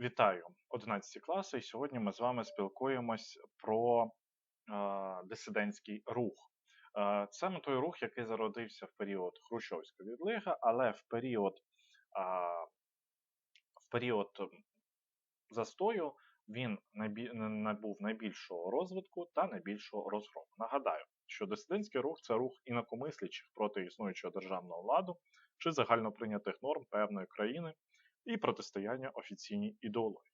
Вітаю 11 класи, і сьогодні ми з вами спілкуємось про е, дисидентський рух. Е, це той рух, який зародився в період Хрущовської відлиги, але в період е, в період застою він набув найбільшого розвитку та найбільшого розгрому. Нагадаю, що дисидентський рух це рух інакомислячих проти існуючого державного ладу чи загальноприйнятих норм певної країни і протистояння офіційній ідеології.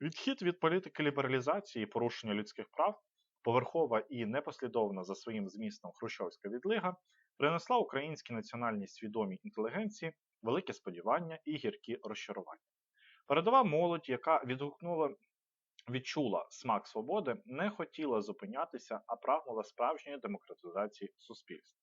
Відхід від політики лібералізації порушення людських прав, поверхова і непослідовна за своїм змістом Хрущовська відлига, принесла українській національній свідомій інтелігенції велике сподівання і гіркі розчарування. Передова молодь, яка відгукнула, відчула смак свободи, не хотіла зупинятися, а прагнула справжньої демократизації суспільства.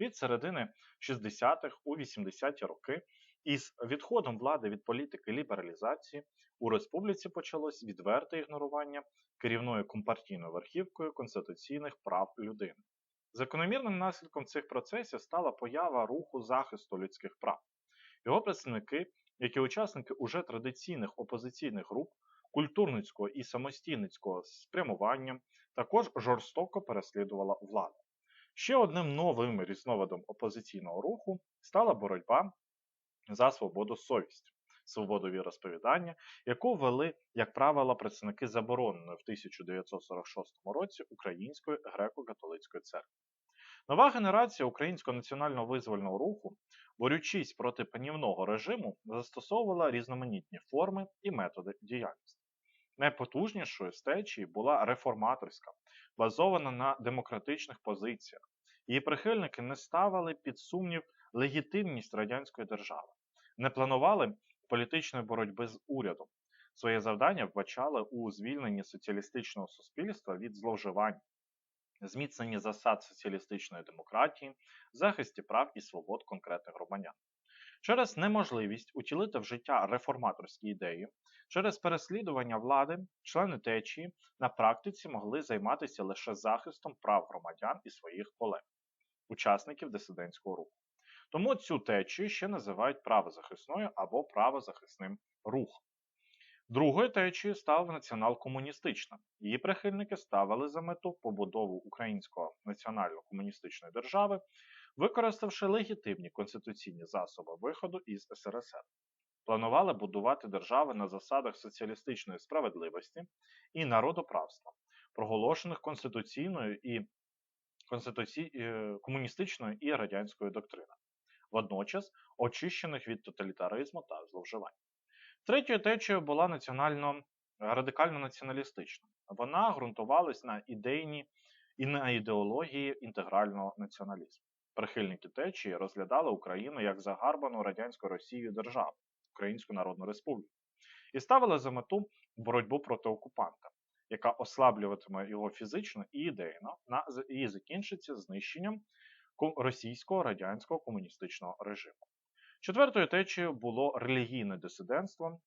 Від середини 60-х у 80-ті роки із відходом влади від політики лібералізації у республіці почалось відверте ігнорування керівною компартійною верхівкою конституційних прав людини. Закономірним наслідком цих процесів стала поява руху захисту людських прав. Його представники, як і учасники уже традиційних опозиційних груп, культурницького і самостійницького спрямування, також жорстоко переслідувала влада. Ще одним новим різновидом опозиційного руху стала боротьба за свободу совісті, свободу віросповідання, яку ввели, як правило, представники забороненої в 1946 році Української греко-католицької церкви. Нова генерація українського національного визвольного руху, борючись проти панівного режиму, застосовувала різноманітні форми і методи діяльності. Найпотужнішою з була реформаторська, базована на демократичних позиціях. Її прихильники не ставили під сумнів легітимність радянської держави, не планували політичної боротьби з урядом. Своє завдання вбачали у звільненні соціалістичного суспільства від зловживань, зміцненні засад соціалістичної демократії, захисті прав і свобод конкретних громадян. Через неможливість утілити в життя реформаторські ідеї, через переслідування влади, члени течії на практиці могли займатися лише захистом прав громадян і своїх колег, учасників дисидентського руху. Тому цю течію ще називають правозахисною або правозахисним рухом. Другою течією став націонал-комуністична. Її прихильники ставили за мету побудову української національно-комуністичної держави, використавши легітимні конституційні засоби виходу із СРСР. Планували будувати держави на засадах соціалістичної справедливості і народоправства, проголошених конституційною і конституці... Е, комуністичною і радянською доктринами водночас очищених від тоталітаризму та зловживань. Третьою течією була національно радикально націоналістична. Вона ґрунтувалась на ідейні і на ідеології інтегрального націоналізму. Прихильники течії розглядали Україну як загарбану радянською Росією державу, Українську Народну Республіку, і ставили за мету боротьбу проти окупанта, яка ослаблюватиме його фізично і ідейно, і закінчиться знищенням російського радянського комуністичного режиму. Четвертою течією було релігійне дисидентство,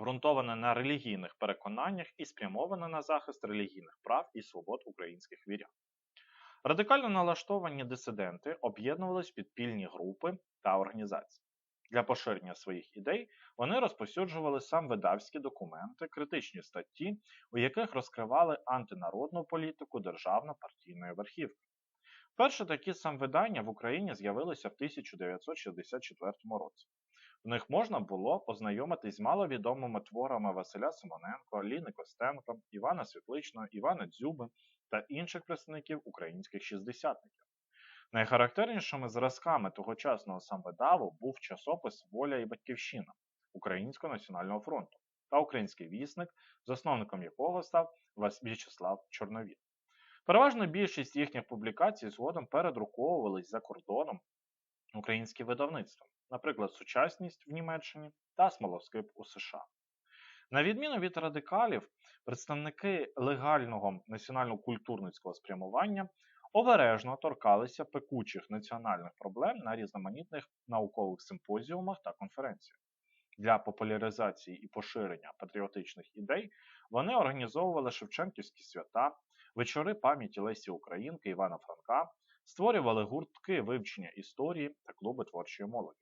ґрунтоване на релігійних переконаннях і спрямоване на захист релігійних прав і свобод українських вірян. Радикально налаштовані дисиденти об'єднувались в підпільні групи та організації. Для поширення своїх ідей вони розповсюджували сам видавські документи, критичні статті, у яких розкривали антинародну політику державно-партійної верхівки. Перші такі самвидання в Україні з'явилися в 1964 році. В них можна було познайомитись з маловідомими творами Василя Симоненко, Ліни Костенко, Івана Світличного, Івана Дзюби та інших представників українських шістдесятників. Найхарактернішими зразками тогочасного самвидаву був часопис Воля і Батьківщина Українського національного фронту та Український вісник, засновником якого став В'ячеслав Чорновіт. Переважна більшість їхніх публікацій згодом передруковувались за кордоном українським видавництвом, наприклад, Сучасність в Німеччині та Смолоскип у США. На відміну від радикалів, представники легального національно-культурницького спрямування обережно торкалися пекучих національних проблем на різноманітних наукових симпозіумах та конференціях. Для популяризації і поширення патріотичних ідей вони організовували Шевченківські свята, вечори пам'яті Лесі Українки Івана Франка, створювали гуртки вивчення історії та клуби творчої молоді.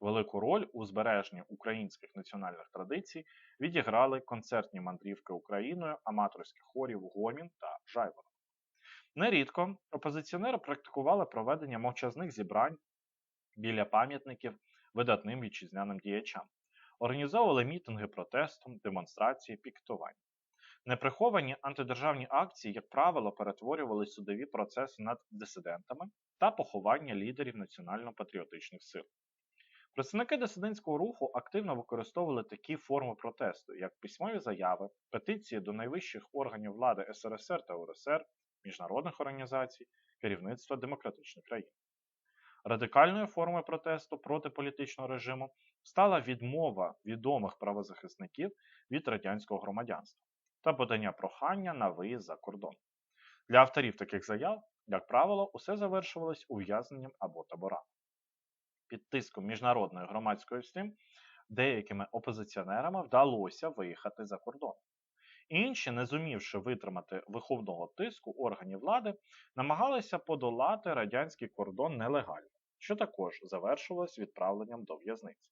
Велику роль у збереженні українських національних традицій відіграли концертні мандрівки Україною аматорських хорів Гомін та Жайворонок. Нерідко опозиціонери практикували проведення мовчазних зібрань біля пам'ятників видатним вітчизняним діячам, організовували мітинги протесту, демонстрації, піктування. Неприховані антидержавні акції, як правило, перетворювали судові процеси над дисидентами та поховання лідерів національно-патріотичних сил. Представники дисидентського руху активно використовували такі форми протесту, як письмові заяви, петиції до найвищих органів влади СРСР та УРСР, міжнародних організацій, керівництва демократичних країн. Радикальною формою протесту проти політичного режиму стала відмова відомих правозахисників від радянського громадянства та подання прохання на виїзд за кордон. Для авторів таких заяв, як правило, усе завершувалось ув'язненням або таборами. Під тиском міжнародної громадської стим деякими опозиціонерами вдалося виїхати за кордон. Інші, не зумівши витримати виховного тиску органів влади, намагалися подолати радянський кордон нелегально, що також завершувалось відправленням до в'язниці.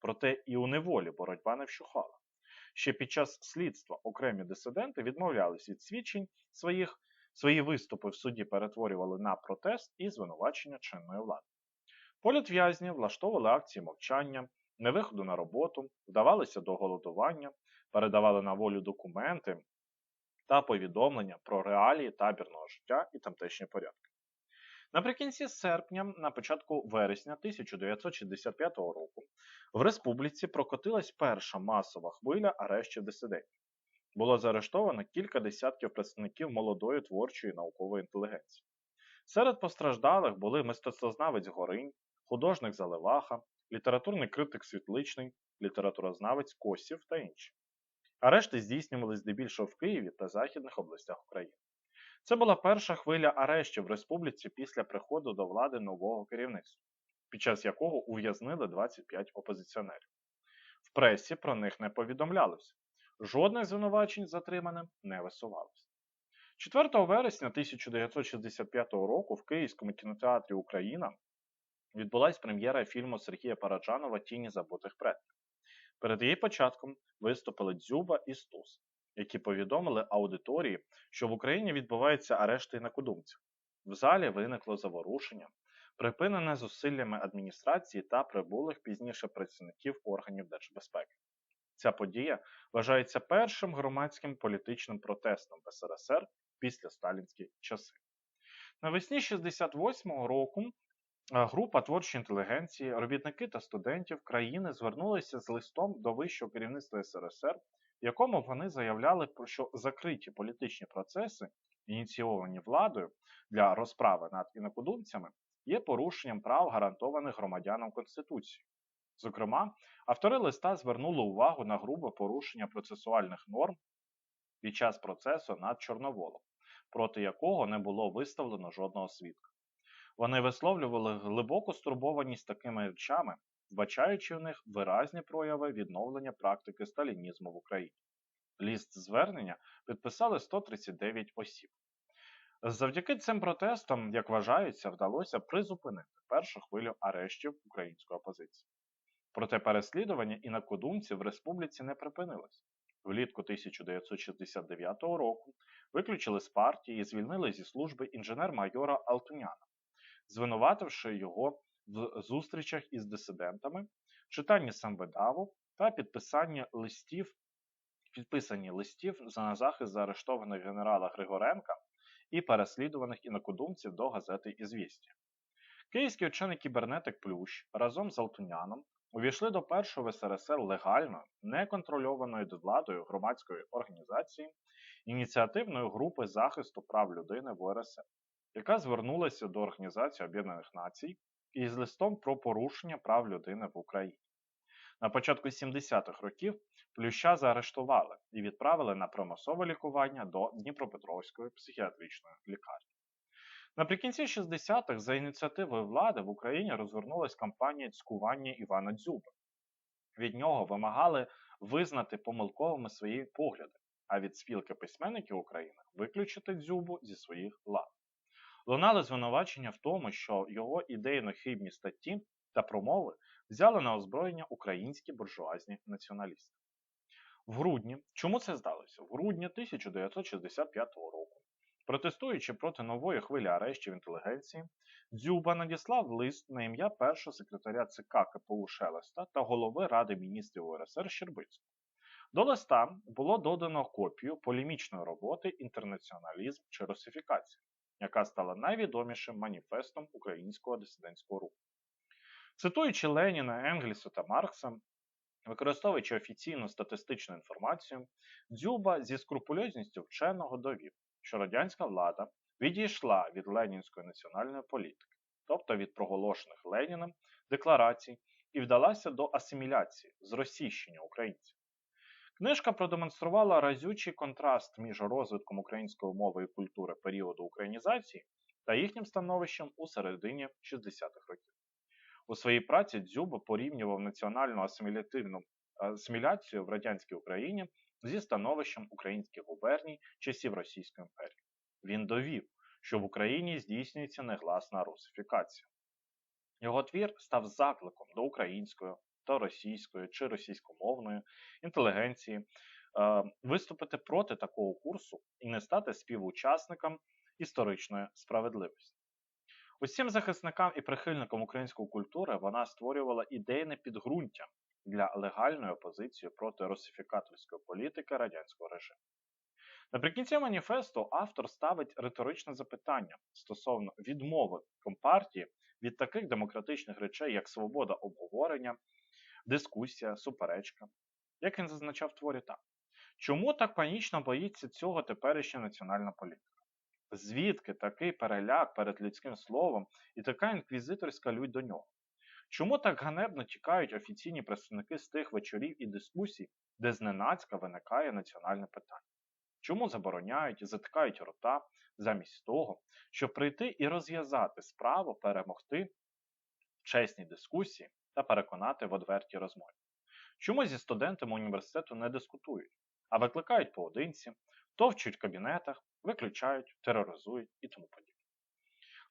Проте і у неволі боротьба не вщухала. Ще під час слідства окремі дисиденти відмовлялись від свідчень своїх, свої виступи в суді перетворювали на протест і звинувачення чинної влади. Політв'язні влаштовували акції мовчання, невиходу на роботу, вдавалися до голодування, передавали на волю документи та повідомлення про реалії табірного життя і тамтешні порядки. Наприкінці серпня, на початку вересня 1965 року, в республіці прокотилась перша масова хвиля арештів дисидентів. Було заарештовано кілька десятків представників молодої творчої наукової інтелігенції. Серед постраждалих були мистецтвознавець Горинь, художник Заливаха, літературний критик Світличний, літературознавець Косів та інші. Арешти здійснювали здебільшого в Києві та західних областях України. Це була перша хвиля арештів в республіці після приходу до влади нового керівництва, під час якого ув'язнили 25 опозиціонерів. В пресі про них не повідомлялося. Жодних звинувачень затриманим не висувалося. 4 вересня 1965 року в Київському кінотеатрі Україна відбулась прем'єра фільму Сергія Параджанова Тіні забутих предків. Перед її початком виступили Дзюба і Стус, які повідомили аудиторії, що в Україні відбуваються арешти інакодумців. В залі виникло заворушення, припинене зусиллями адміністрації та прибулих пізніше працівників органів держбезпеки. Ця подія вважається першим громадським політичним протестом в СРСР після сталінські часи. Навесні 68-го року група творчої інтелігенції, робітники та студентів країни звернулися з листом до вищого керівництва СРСР, в якому вони заявляли, про що закриті політичні процеси, ініційовані владою для розправи над інакодумцями, є порушенням прав, гарантованих громадянам Конституції. Зокрема, автори листа звернули увагу на грубе порушення процесуальних норм під час процесу над Чорноволом, проти якого не було виставлено жодного свідка. Вони висловлювали глибоку стурбованість такими речами, вбачаючи в них виразні прояви відновлення практики сталінізму в Україні. Ліст звернення підписали 139 осіб. Завдяки цим протестам, як вважається, вдалося призупинити першу хвилю арештів української опозиції. Проте переслідування інакодумців в республіці не припинилось. Влітку 1969 року виключили з партії і звільнили зі служби інженер-майора Алтуняна, звинувативши його в зустрічах із дисидентами, читанні самвидаву та підписанні листів, підписанні листів на захист заарештованих генерала Григоренка і переслідуваних інакодумців до газети «Ізвістія». Київський вчений кібернетик Плющ разом з Алтуняном увійшли до першої в СРСР легально неконтрольованої владою громадської організації ініціативної групи захисту прав людини в УРСР, яка звернулася до Організації Об'єднаних Націй із листом про порушення прав людини в Україні. На початку 70-х років Плюща заарештували і відправили на примусове лікування до Дніпропетровської психіатричної лікарні. Наприкінці 60-х за ініціативою влади в Україні розвернулась кампанія цькування Івана Дзюби. Від нього вимагали визнати помилковими свої погляди, а від спілки письменників України виключити дзюбу зі своїх лав. Лунали звинувачення в тому, що його ідейно хибні статті та промови взяли на озброєння українські буржуазні націоналісти. В грудні, чому це здалося? В грудні 1965 року, протестуючи проти нової хвилі арештів інтелігенції, Дзюба надіслав лист на ім'я першого секретаря ЦК КПУ Шелеста та голови Ради міністрів УРСР Щербицького. До листа було додано копію полемічної роботи Інтернаціоналізм чи русифікація, яка стала найвідомішим маніфестом українського дисидентського руху. Цитуючи Леніна, Енгельса та Маркса, використовуючи офіційну статистичну інформацію, Дзюба зі скрупульозністю вченого довів, що радянська влада відійшла від ленінської національної політики, тобто від проголошених Леніним декларацій, і вдалася до асиміляції, зросійщення українців. Книжка продемонструвала разючий контраст між розвитком української мови і культури періоду українізації та їхнім становищем у середині 60-х років. У своїй праці Дзюба порівнював національну асимілятивну асиміляцію в радянській Україні зі становищем українських губерній часів Російської імперії. Він довів, що в Україні здійснюється негласна русифікація. Його твір став закликом до української та російської чи російськомовної інтелігенції е, виступити проти такого курсу і не стати співучасником історичної справедливості. Усім захисникам і прихильникам української культури вона створювала ідейне підґрунтя для легальної опозиції проти русифікаторської політики радянського режиму. Наприкінці маніфесту автор ставить риторичне запитання стосовно відмови компартії від таких демократичних речей, як свобода обговорення, дискусія, суперечка. Як він зазначав в творі так. Чому так панічно боїться цього теперішня національна політика? Звідки такий переляк перед людським словом і така інквізиторська лють до нього? Чому так ганебно тікають офіційні представники з тих вечорів і дискусій, де зненацька виникає національне питання? Чому забороняють і затикають рота замість того, щоб прийти і розв'язати справу, перемогти в чесній дискусії та переконати в одвертій розмові? Чому зі студентами університету не дискутують, а викликають поодинці, товчуть в кабінетах, виключають, тероризують і тому подібне?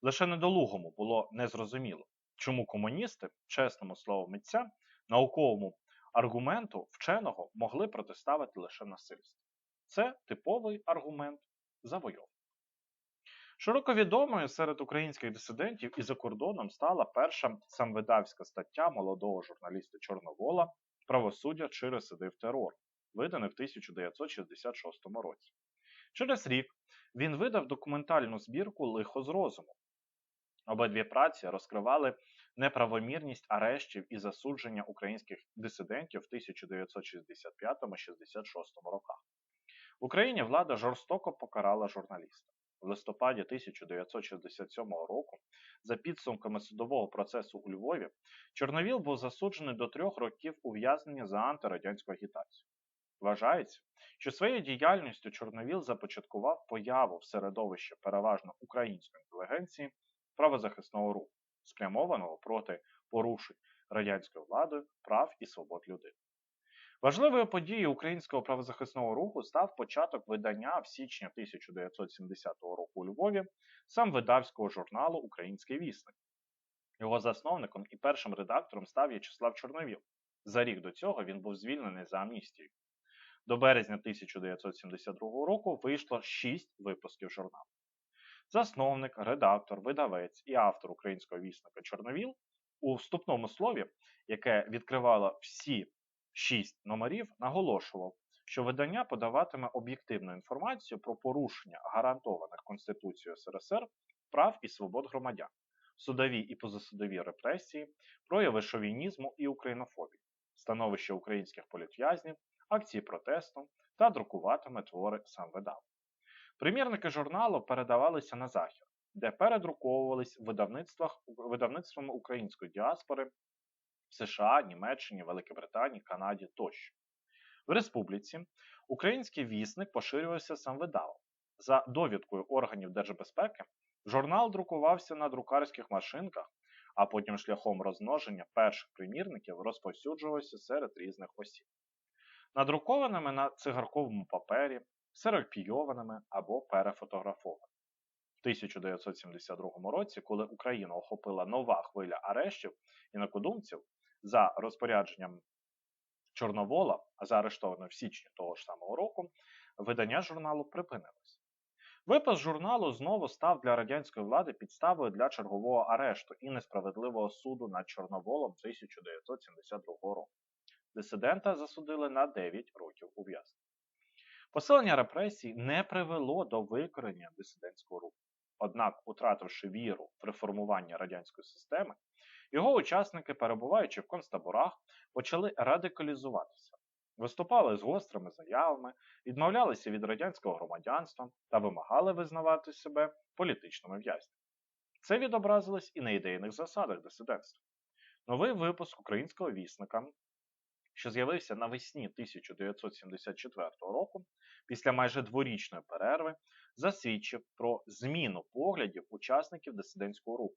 Лише недолугому було незрозуміло, чому комуністи, чесному слову митця, науковому аргументу вченого могли протиставити лише насильство. Це типовий аргумент завойовника. Широко відомою серед українських дисидентів і за кордоном стала перша самвидавська стаття молодого журналіста Чорновола Правосуддя чи ресидив терор, виданий в 1966 році. Через рік він видав документальну збірку Лихо з розуму. Обидві праці розкривали неправомірність арештів і засудження українських дисидентів в 1965-66 роках. В Україні влада жорстоко покарала журналіста. В листопаді 1967 року, за підсумками судового процесу у Львові, Чорновіл був засуджений до трьох років ув'язнення за антирадянську агітацію. Вважається, що своєю діяльністю Чорновіл започаткував появу в середовищі переважно української інтелігенції правозахисного руху, спрямованого проти порушень радянською владою прав і свобод людини. Важливою подією українського правозахисного руху став початок видання в січні 1970 року у Львові сам видавського журналу Український вісник. Його засновником і першим редактором став В'ячеслав Чорновіл. За рік до цього він був звільнений за амністією. До березня 1972 року вийшло 6 випусків журналу. Засновник, редактор, видавець і автор українського вісника Чорновіл у вступному слові, яке відкривало всі шість номерів, наголошував, що видання подаватиме об'єктивну інформацію про порушення гарантованих Конституцією СРСР прав і свобод громадян, судові і позасудові репресії, прояви шовінізму і українофобії, становище українських політв'язнів, акції протесту та друкуватиме твори сам видав. Примірники журналу передавалися на захід, де передруковувались видавництвами української діаспори США, Німеччині, Великій Британії, Канаді тощо. В республіці український вісник поширювався сам видавом. За довідкою органів держбезпеки, журнал друкувався на друкарських машинках, а потім шляхом розмноження перших примірників розповсюджувався серед різних осіб. Надрукованими на цигарковому папері, серопійованими або перефотографованими. В 1972 році, коли Україну охопила нова хвиля арештів інакодумців за розпорядженням Чорновола, заарештовано в січні того ж самого року, видання журналу припинилось. Випис журналу знову став для радянської влади підставою для чергового арешту і несправедливого суду над Чорноволом 1972 року. Дисидента засудили на 9 років ув'язнення. Посилення репресій не привело до викорення дисидентського руху. Однак, утративши віру в реформування радянської системи, його учасники, перебуваючи в концтаборах, почали радикалізуватися, виступали з гострими заявами, відмовлялися від радянського громадянства та вимагали визнавати себе політичними в'язнями. Це відобразилось і на ідейних засадах дисидентства. Новий випуск українського вісника, що з'явився навесні 1974 року, після майже дворічної перерви, засвідчив про зміну поглядів учасників дисидентського руху.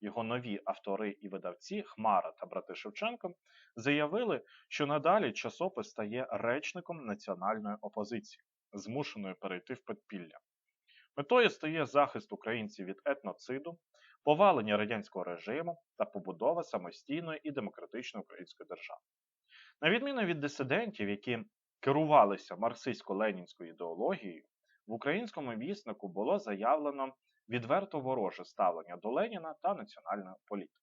Його нові автори і видавці Хмара та брати Шевченко заявили, що надалі часопис стає речником національної опозиції, змушеною перейти в підпілля. Метою стає захист українців від етноциду, повалення радянського режиму та побудова самостійної і демократичної української держави. На відміну від дисидентів, які керувалися марксистсько-ленінською ідеологією, в українському віснику було заявлено відверто вороже ставлення до Леніна та національної політики.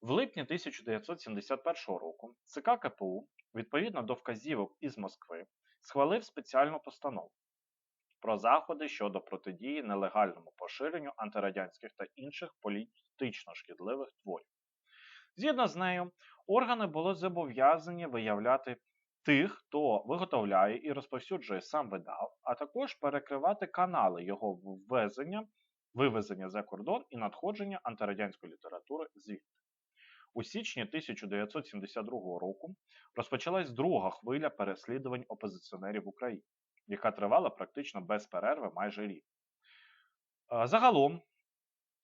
В липні 1971 року ЦК КПУ, відповідно до вказівок із Москви, схвалив спеціальну постанову про заходи щодо протидії нелегальному поширенню антирадянських та інших політично шкідливих творів. Згідно з нею, органи були зобов'язані виявляти тих, хто виготовляє і розповсюджує сам видав, а також перекривати канали його ввезення, вивезення за кордон і надходження антирадянської літератури звідти. У січні 1972 року розпочалась друга хвиля переслідувань опозиціонерів в Україні, яка тривала практично без перерви майже рік. Загалом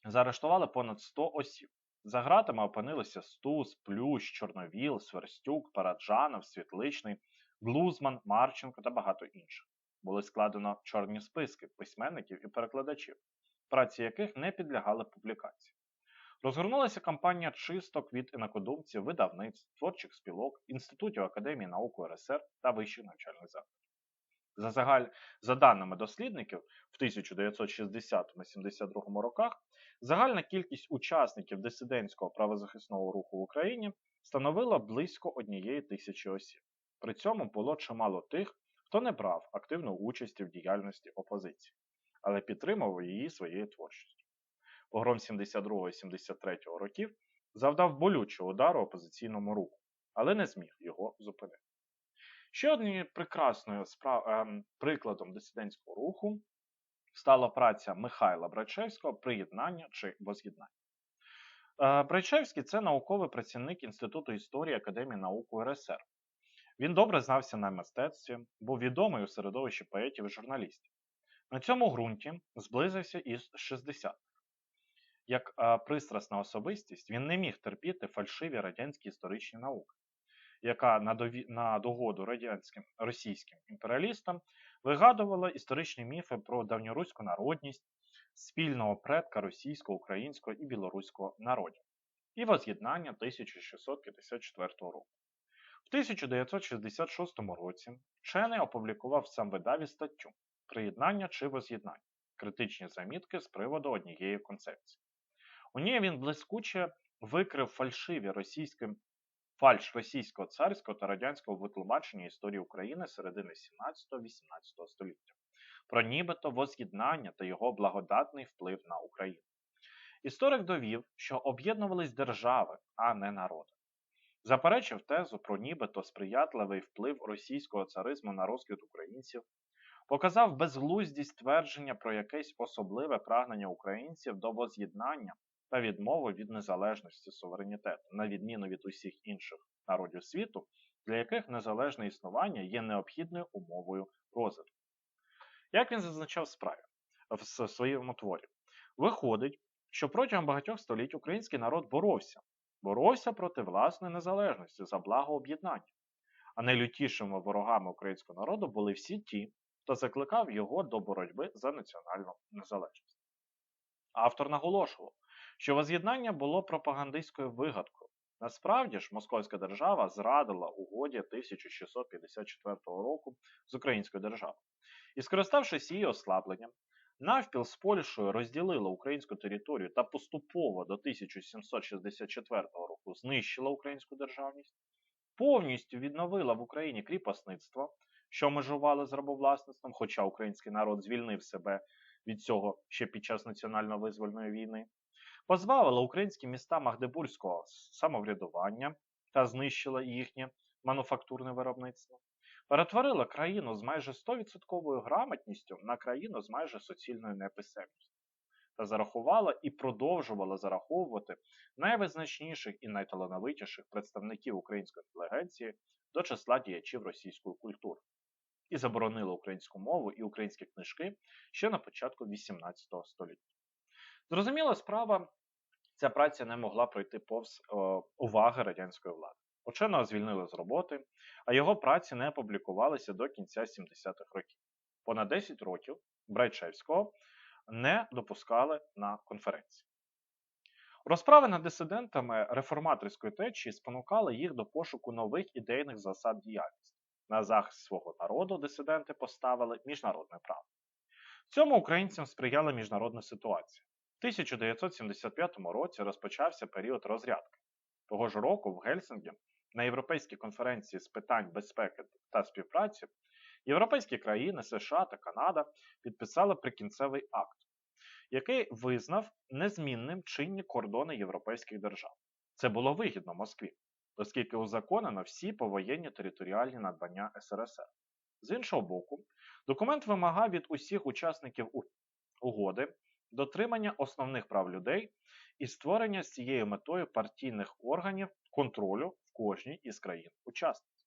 заарештували понад 100 осіб. За гратами опинилися Стус, Плющ, Чорновіл, Сверстюк, Параджанов, Світличний, Глузман, Марченко та багато інших. Були складено чорні списки письменників і перекладачів, праці яких не підлягали публікації. Розгорнулася кампанія чисток від інакодумців, видавництв, творчих спілок, інститутів Академії наук УРСР та вищих навчальних закладів. За загаль, за даними дослідників, в 1960-72 роках загальна кількість учасників дисидентського правозахисного руху в Україні становила близько однієї тисячі осіб. При цьому було чимало тих, хто не брав активну участь в діяльності опозиції, але підтримував її своєю творчістю. Погром 72-73 років завдав болючого удару опозиційному руху, але не зміг його зупинити. Ще одним прекрасною ем, прикладом дисидентського руху стала праця Михайла Брачевського Приєднання чи воз'єднання. Е, Брачевський це науковий працівник Інституту історії Академії наук УРСР. Він добре знався на мистецтві, був відомий у середовищі поетів і журналістів. На цьому ґрунті зблизився із 60 Як е, пристрасна особистість, він не міг терпіти фальшиві радянські історичні науки яка на догоду радянським російським імперіалістам вигадувала історичні міфи про давньоруську народність, спільного предка російського, українського і білоруського народів і воз'єднання 1654 року. В 1966 році вчений опублікував сам видаві статтю Приєднання чи воз'єднання критичні замітки з приводу однієї концепції. У ній він блискуче викрив фальшиві російські фальш російського царського та радянського витлумачення історії України середини 17-18 століття, про нібито воз'єднання та його благодатний вплив на Україну. Історик довів, що об'єднувались держави, а не народи. Заперечив тезу про нібито сприятливий вплив російського царизму на розквіт українців, показав безглуздість твердження про якесь особливе прагнення українців до воз'єднання та відмови від незалежності суверенітету, на відміну від усіх інших народів світу, для яких незалежне існування є необхідною умовою розвитку. Як він зазначав справі в своєму творі, виходить, що протягом багатьох століть український народ боровся, боровся проти власної незалежності за благо об'єднання, а найлютішими ворогами українського народу були всі ті, хто закликав його до боротьби за національну незалежність. Автор наголошував, що воз'єднання було пропагандистською вигадкою. Насправді ж, Московська держава зрадила угоді 1654 року з Українською державою. І скориставшись її ослабленням, навпіл з Польщею розділила українську територію та поступово до 1764 року знищила українську державність, повністю відновила в Україні кріпосництво, що межувало з рабовласництвом, хоча український народ звільнив себе від цього ще під час національно-визвольної війни, позбавила українські міста Магдебурзького самоврядування та знищила їхнє мануфактурне виробництво, перетворила країну з майже 100% грамотністю на країну з майже суцільною неписемністю. Та зарахувала і продовжувала зараховувати найвизначніших і найталановитіших представників української інтелігенції до числа діячів російської культури. І заборонила українську мову і українські книжки ще на початку XVIII століття. Зрозуміла справа, ця праця не могла пройти повз о, уваги радянської влади. Ученого звільнили з роботи, а його праці не опублікувалися до кінця 70-х років. Понад 10 років Брайчевського не допускали на конференції. Розправи над дисидентами реформаторської течії спонукали їх до пошуку нових ідейних засад діяльності. На захист свого народу дисиденти поставили міжнародне право. Цьому українцям сприяла міжнародна ситуація. В 1975 році розпочався період розрядки. Того ж року в Гельсінгі на Європейській конференції з питань безпеки та співпраці європейські країни, США та Канада підписали прикінцевий акт, який визнав незмінним чинні кордони європейських держав. Це було вигідно Москві, оскільки узаконено всі повоєнні територіальні надбання СРСР. З іншого боку, документ вимагав від усіх учасників угоди дотримання основних прав людей і створення з цією метою партійних органів контролю в кожній із країн-учасниць.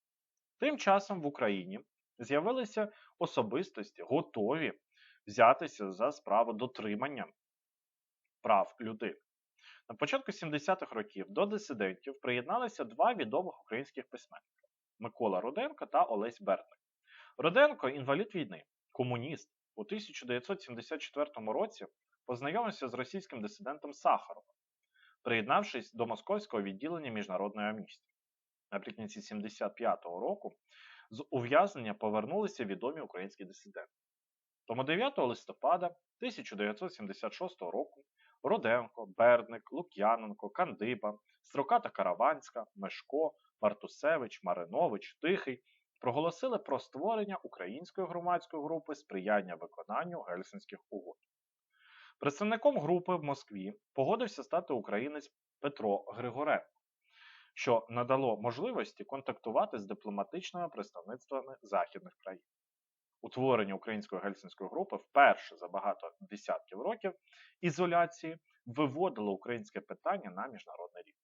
Тим часом в Україні з'явилися особистості, готові взятися за справу дотримання прав людини. На початку 70-х років до дисидентів приєдналися два відомих українських письменника Микола Руденко та Олесь Берник. Руденко інвалід війни, комуніст, у 1974 році познайомився з російським дисидентом Сахаровим, приєднавшись до московського відділення міжнародної амністії. Наприкінці 75-го року з ув'язнення повернулися відомі українські дисиденти. Тому 9 листопада 1976 року Руденко, Бердник, Лук'яненко, Кандиба, Строката Караванська, Мешко, Мартусевич, Маринович, Тихий проголосили про створення української громадської групи сприяння виконанню гельсінських угод. Представником групи в Москві погодився стати українець Петро Григоренко, що надало можливості контактувати з дипломатичними представництвами західних країн. Утворення української гельсінської групи вперше за багато десятків років ізоляції виводило українське питання на міжнародний рівень.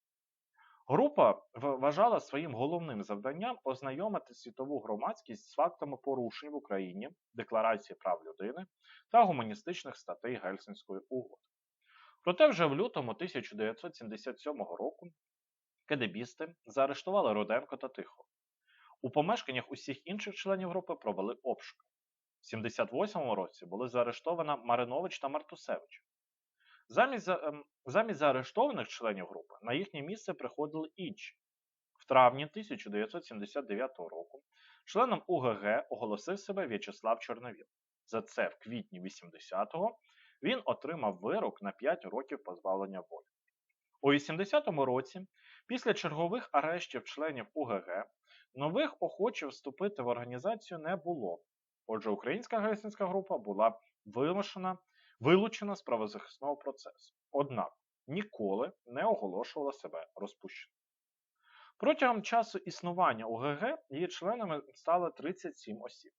Група вважала своїм головним завданням ознайомити світову громадськість з фактами порушень в Україні, Декларації прав людини та гуманістичних статей Гельсінської угоди. Проте вже в лютому 1977 року кедебісти заарештували Руденко та Тихо. У помешканнях усіх інших членів групи провели обшуки. В 78 році були заарештовані Маринович та Мартусевич. Замість, ем, замість заарештованих членів групи на їхнє місце приходили інші. В травні 1979 року членом УГГ оголосив себе В'ячеслав Чорновіл. За це в квітні 80-го він отримав вирок на 5 років позбавлення волі. У 80-му році, після чергових арештів членів УГГ, нових охочих вступити в організацію не було. Отже, українська гельсінська група була вимушена вилучена з правозахисного процесу, однак ніколи не оголошувала себе розпущеною. Протягом часу існування ОГГ її членами стало 37 осіб.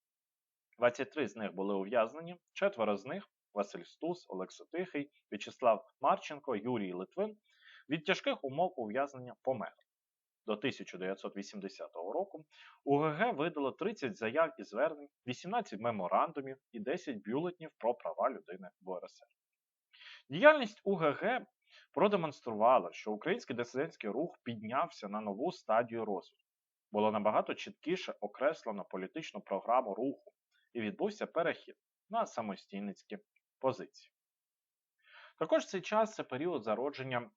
23 з них були ув'язнені, четверо з них Василь Стус, Олекса Тихий, В'ячеслав Марченко, Юрій Литвин від тяжких умов ув'язнення померли. До 1980 року УГГ видало 30 заяв і звернень, 18 меморандумів і 10 бюлетнів про права людини в УРСР. Діяльність УГГ продемонструвала, що український дисидентський рух піднявся на нову стадію розвитку. Було набагато чіткіше окреслено політичну програму руху і відбувся перехід на самостійницькі позиції. Також цей час це період зародження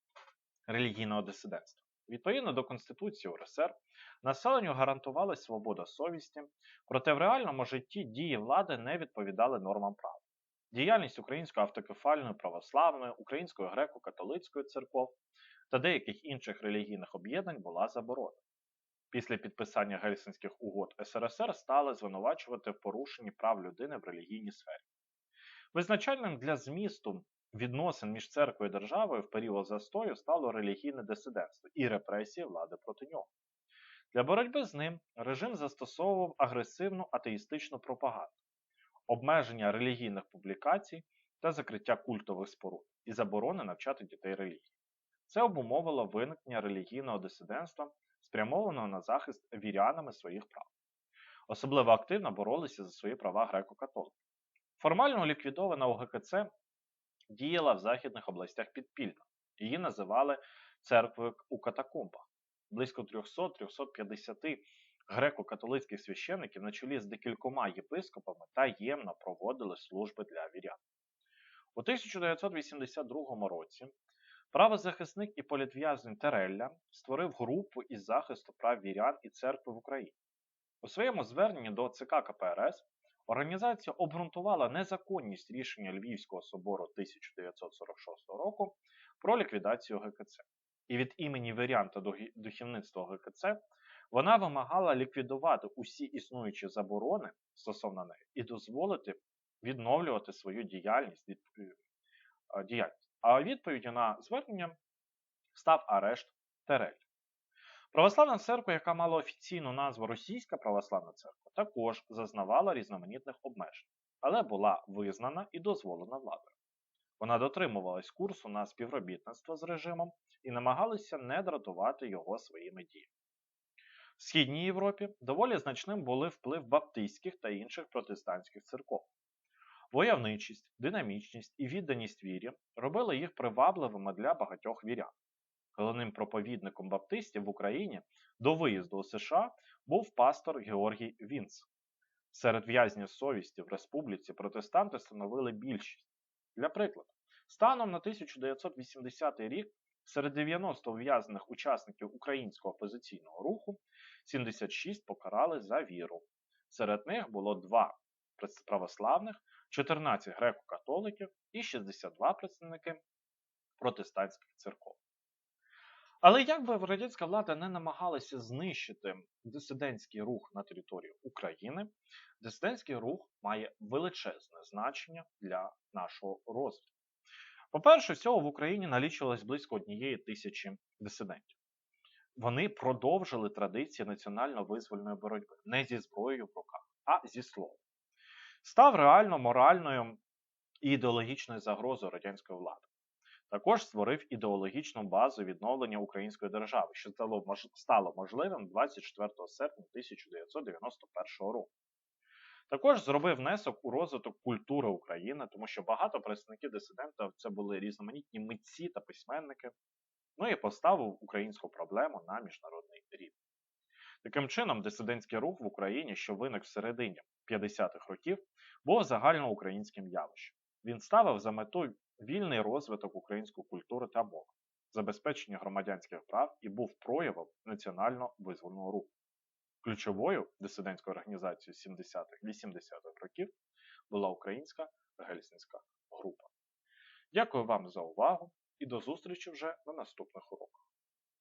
релігійного дисидентства. Відповідно до Конституції УРСР, населенню гарантувалась свобода совісті, проте в реальному житті дії влади не відповідали нормам права. Діяльність Української автокефальної православної, Української греко-католицької церков та деяких інших релігійних об'єднань була заборонена. Після підписання Гельсінських угод СРСР стали звинувачувати в порушенні прав людини в релігійній сфері. Визначальним для змісту відносин між церквою і державою в період застою стало релігійне дисидентство і репресії влади проти нього. Для боротьби з ним режим застосовував агресивну атеїстичну пропаганду, обмеження релігійних публікацій та закриття культових споруд і заборони навчати дітей релігії. Це обумовило виникнення релігійного дисидентства, спрямованого на захист вірянами своїх прав. Особливо активно боролися за свої права греко-католики. Формально ліквідована УГКЦ діяла в західних областях підпільно. Її називали церквою у катакомбах. Близько 300-350 греко-католицьких священиків на чолі з декількома єпископами таємно проводили служби для вірян. У 1982 році правозахисник і політв'язень Терелля створив групу із захисту прав вірян і церкви в Україні. У своєму зверненні до ЦК КПРС Організація обґрунтувала незаконність рішення Львівського собору 1946 року про ліквідацію ГКЦ. І від імені вірян та духовництва ГКЦ вона вимагала ліквідувати усі існуючі заборони стосовно неї і дозволити відновлювати свою діяльність. Е, діяльність. А відповіддю на звернення став арешт Терель. Православна церква, яка мала офіційну назву Російська православна церква, також зазнавала різноманітних обмежень, але була визнана і дозволена владою. Вона дотримувалась курсу на співробітництво з режимом і намагалася не дратувати його своїми діями. В Східній Європі доволі значним були вплив баптистських та інших протестантських церков. Войовничість, динамічність і відданість вірі робили їх привабливими для багатьох вірян. Головним проповідником баптистів в Україні до виїзду у США був пастор Георгій Вінц. Серед в'язнів совісті в республіці протестанти становили більшість. Для прикладу, станом на 1980 рік серед 90 ув'язнених учасників українського опозиційного руху 76 покарали за віру. Серед них було 2 православних, 14 греко-католиків і 62 представники протестантських церков. Але як би радянська влада не намагалася знищити дисидентський рух на території України, дисидентський рух має величезне значення для нашого розвитку. По-перше, всього в Україні налічувалось близько однієї тисячі дисидентів. Вони продовжили традиції національно-визвольної боротьби не зі зброєю в руках, а зі словом. Став реально моральною і ідеологічною загрозою радянської влади. Також створив ідеологічну базу відновлення української держави, що стало можливим 24 серпня 1991 року. Також зробив внесок у розвиток культури України, тому що багато представників дисидентів це були різноманітні митці та письменники, ну і поставив українську проблему на міжнародний рівень. Таким чином, дисидентський рух в Україні, що виник в середині 50-х років, був загальноукраїнським явищем. Він ставив за мету вільний розвиток української культури та мови, забезпечення громадянських прав і був проявом національно-визвольного руху. Ключовою дисидентською організацією 70-х-80-х років була Українська Гельсінська група. Дякую вам за увагу і до зустрічі вже на наступних уроках.